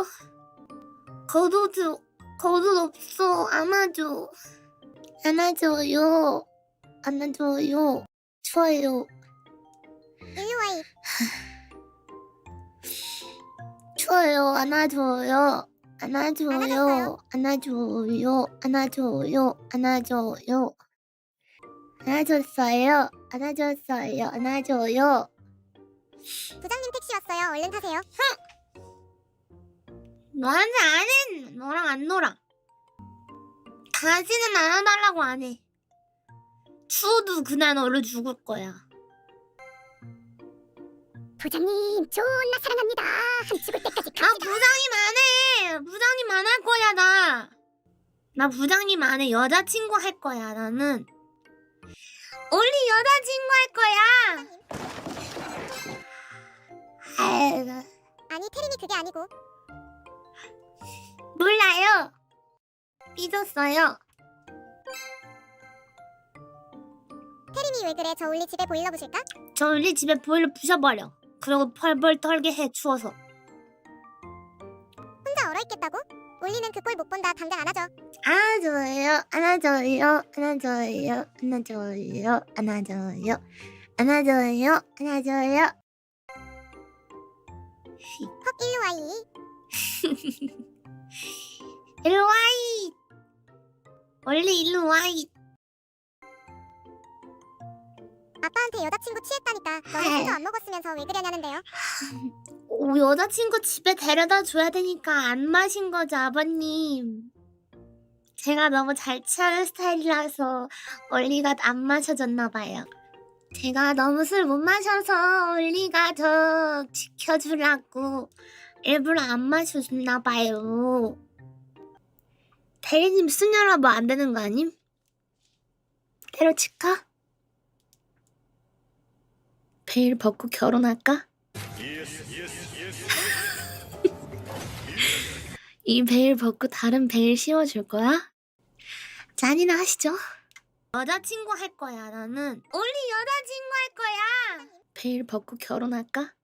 안아줘요. 겉옷, 겉옷 없어. 안아줘. 안아줘요. 안아줘요. 좋아요. 일로 와이. 좋아요. 안아줘요. 안아줘요. 안아줘요. 안아줘요. 안아줘요. 안아줬어요. 안아줬어요. 안아줘요. 부장님 택시 왔어요. 얼른 타세요. 너한테 안 해. 너랑 안 놀아. 다시는 안아달라고 안 해. 추워도 그날 너를 죽을 거야. 부장님 존나 사랑합니다. 한 죽을 때까지 아 부장님 안 해. 부장님 안 할 거야 나. 나 부장님 안 해. 여자친구 할 거야 나는. only 여자친구 할 거야. 아유, 아니 태림이 그게 아니고 몰라요. 삐졌어요. 태림이 왜 그래? 저 울리 집에 보일러 부실까? 저 원래 집에 보일러 부셔버려. 그리고 펄펄 털게 해 추워서. 혼자 얼어 있겠다고? 울리는 그 꼴 못 본다. 당장 안아줘. 안아줘요, 안아줘요, 안아줘요, 안아줘요, 안아줘요, 안아줘요, 안아줘요. 헉 일로 와이. 일로 와이. 원래 일로 와이. 아빠한테 여자친구 취했다니까. 너는 술도 안 먹었으면서 왜 그러냐는데요? 오, 여자친구 집에 데려다 줘야 되니까 안 마신 거죠, 아버님. 제가 너무 잘 취하는 스타일이라서 원리가 안 마셔줬나 봐요. 제가 너무 술 못 마셔서 원리가 저 지켜주려고 일부러 안 마셔줬나 봐요. 대리님 수녀라 뭐 안 되는 거 아님? 때려칠까? 베일 벗고 결혼할까? 이 베일 벗고 다른 베일 씌워줄 거야? 잔이나 하시죠. 여자친구 할 거야 나는. only 여자친구 할 거야. 베일 벗고 결혼할까?